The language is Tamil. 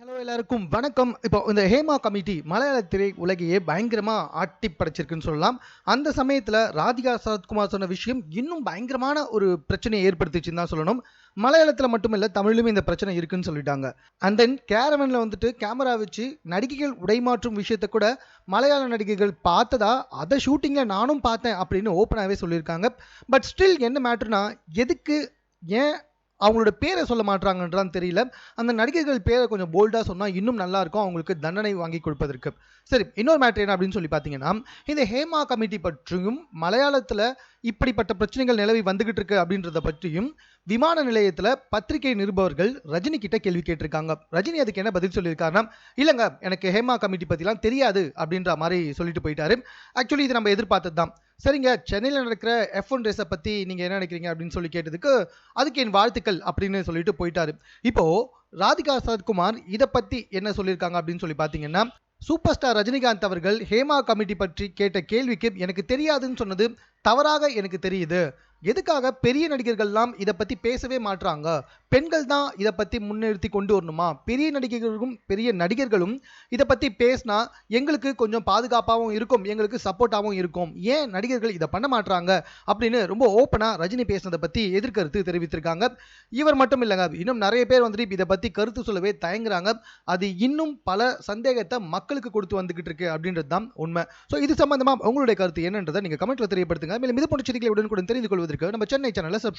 ஹலோ எல்லாருக்கும். வணக்கம். இப்போ இந்த ஹேமா கமிட்டி மலையாள திரை உலகையே பயங்கரமாக ஆட்டி படைச்சிருக்குன்னு சொல்லலாம். அந்த சமயத்தில் ராதிகா சரத்குமார் சொன்ன விஷயம் இன்னும் பயங்கரமான ஒரு பிரச்சனையை ஏற்படுத்திச்சுன்னு தான் சொல்லணும். மலையாளத்தில் மட்டுமில்லை தமிழ்லையும் இந்த பிரச்சனை இருக்குன்னு சொல்லிட்டாங்க. அண்ட் தென் கேரவனில் வந்துட்டு கேமரா வச்சு நடிகைகள் உடைமாற்றும் விஷயத்தை கூட மலையாள நடிகைகள் பார்த்ததா? அதை ஷூட்டிங்கில் நானும் பார்த்தேன் அப்படின்னு ஓப்பனாகவே சொல்லியிருக்காங்க. பட் ஸ்டில் என்ன மேட்ருனா எதுக்கு ஏன் அவங்களோட பேரை சொல்ல மாட்டாங்கன்றான் தெரியல. அந்த நடிகர்கள் பேரை கொஞ்சம் போல்டாக சொன்னால் இன்னும் நல்லா இருக்கும் அவங்களுக்கு தண்டனை வாங்கி கொடுப்பதற்கு. சரி இன்னொரு மேட்ரு என்ன அப்படின்னு சொல்லி பார்த்தீங்கன்னா இந்த ஹேமா கமிட்டி பற்றியும் மலையாளத்தில் இப்படிப்பட்ட பிரச்சனைகள் நிலவி வந்துகிட்டு இருக்கு அப்படின்றத பற்றியும் விமான நிலையத்தில் பத்திரிகை நிருபவர்கள் ரஜினி கிட்ட கேள்வி கேட்டிருக்காங்க. ரஜினி அதுக்கு என்ன பதில் சொல்லியிருக்காருன்னா இல்லைங்க எனக்கு ஹேமா கமிட்டி பற்றிலாம் தெரியாது அப்படின்ற மாதிரி சொல்லிட்டு போயிட்டாரு. ஆக்சுவலி இது நம்ம எதிர்பார்த்தது தான் சரிங்க சென்னையில் நடக்கிற எஃப் ஒன் ரேஸை பற்றி நீங்கள் என்ன நினைக்கிறீங்க அப்படின்னு சொல்லி கேட்டதுக்கு அதுக்கு என் வாழ்த்துக்கள் அப்படின்னு சொல்லிட்டு போயிட்டாரு. இப்போ ராதிகா சரத்குமார் இதை பற்றி என்ன சொல்லியிருக்காங்க அப்படின்னு சொல்லி பார்த்தீங்கன்னா சூப்பர் ஸ்டார் ரஜினிகாந்த் அவர்கள் ஹேமா கமிட்டி பற்றி கேட்ட கேள்விக்கு எனக்கு தெரியாதுன்னு சொன்னது தவறாக எனக்கு தெரியுது. எதுக்காக பெரிய நடிகர்கள்லாம் இதை பற்றி பேசவே மாட்றாங்க? பெண்கள் தான் இதை பற்றி முன்னிறுத்தி கொண்டு வரணுமா? பெரிய நடிகர்களும் பெரிய நடிகர்களும் இதை பற்றி பேசினா எங்களுக்கு கொஞ்சம் பாதுகாப்பாகவும் இருக்கும் எங்களுக்கு சப்போர்ட்டாகவும் இருக்கும். ஏன் நடிகர்கள் இதை பண்ண மாட்றாங்க? அப்படின்னு ரொம்ப ஓப்பனாக ரஜினி பேசினதை பற்றி எதிர்கருத்து தெரிவித்திருக்காங்க. இவர் மட்டும் இல்லைங்க இன்னும் நிறைய பேர் வந்துட்டு இதை பற்றி கருத்து சொல்லவே தயங்குறாங்க. அது இன்னும் பல சந்தேகத்தை மக்களுக்கு கொடுத்து வந்துகிட்டு இருக்கு அப்படின்றது தான் உண்மை. ஸோ இது சம்பந்தமா உங்களுடைய கருத்து என்னன்றதை நீங்கள் கமெண்ட்ல தெரியப்படுத்துங்க. மேலும் இது போன்ற செய்திகளை உடனுக்குடன் தெரிந்து கொள்வதற்கு நம்ம சென்னை சேனலை சப்ஸ்கிரைப்